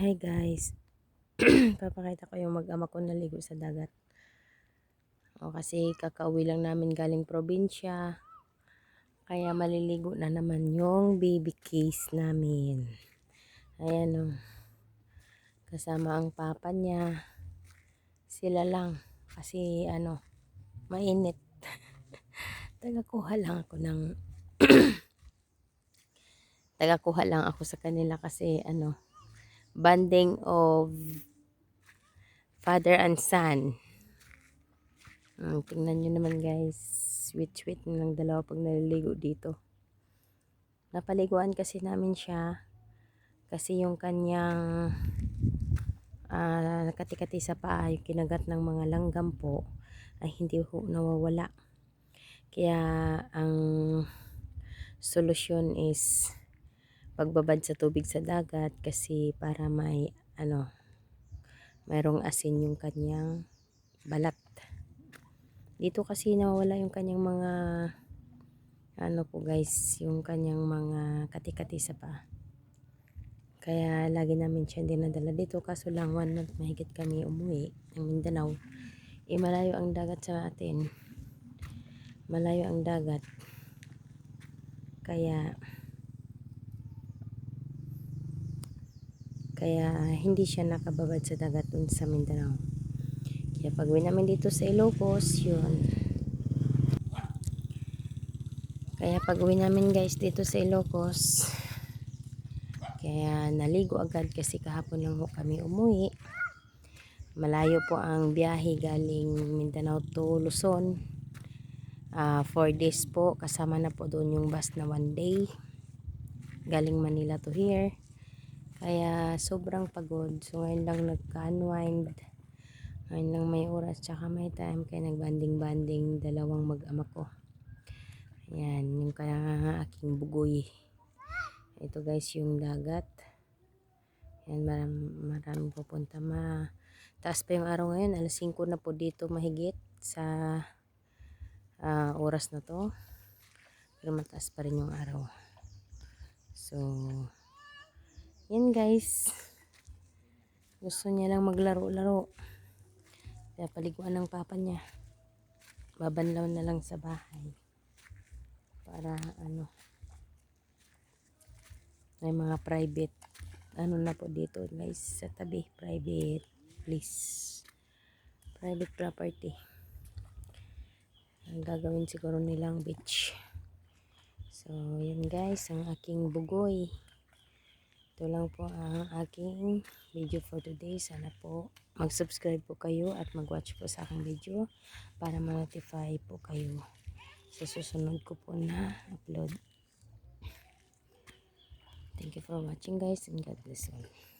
Hi guys. Papakita ko yung mag-ama ko naligo sa dagat. O kasi kakauwi lang namin galing probinsya. Kaya maliligo na naman yung baby case namin. Ayan o. Kasama ang papa niya. Sila lang. Kasi ano, mainit. Tagakuha lang ako ng tagakuha lang ako sa kanila kasi ano, banding of father and son. Hmm, tingnan nyo naman guys. Sweet-sweet ng dalawa pag naliligo dito. Napaliguan kasi namin siya. Kasi yung kanyang uh, nakati-kati sa paa, yung kinagat ng mga langgam po, ay hindi ho nawawala. Kaya ang solusyon is pagbabad sa tubig sa dagat kasi para may ano mayroong asin yung kanyang balat. Dito kasi nawala yung kanyang mga ano po guys yung kanyang mga kati-kati sa paa. Kaya lagi namin siya dinadala dito kaso lang one month mahigit kami umuwi ng Mindanao. Eh malayo ang dagat sa atin. Malayo ang dagat. Kaya Kaya hindi siya nakababad sa dagat dun sa Mindanao. Kaya pag namin dito sa Ilocos, yun. Kaya pag namin guys dito sa Ilocos, kaya naligo agad kasi kahapon lang kami umuwi. Malayo po ang biyahe galing Mindanao to Luzon. 4 uh, ah, days po, kasama na po doon yung bus na 1 day. Galing Manila to here. Kaya sobrang pagod. So ngayon lang nagka-unwind. Ngayon lang may oras tsaka may time. Kaya nagbanding-banding dalawang mag-ama ko. Ayan, yung kaya aking bugoy. Ito guys yung dagat. Ayan, maram, maraming pupunta. Ma, taas pa yung araw ngayon. Alas 5 na po dito mahigit sa uh, oras na to. Pero mataas pa rin yung araw. So, yan guys. Gusto niya lang maglaro-laro. Kaya paliguan ng papa niya. Babanlaw na lang sa bahay. Para ano. May mga private. Ano na po dito guys. Sa tabi. Private. Please. Private property. Ang gagawin siguro nilang beach. So, yan guys. Ang aking bugoy ito lang po ang aking video for today. Sana po mag-subscribe po kayo at mag-watch po sa aking video para ma-notify po kayo sa susunod ko po na upload. Thank you for watching guys and God bless all.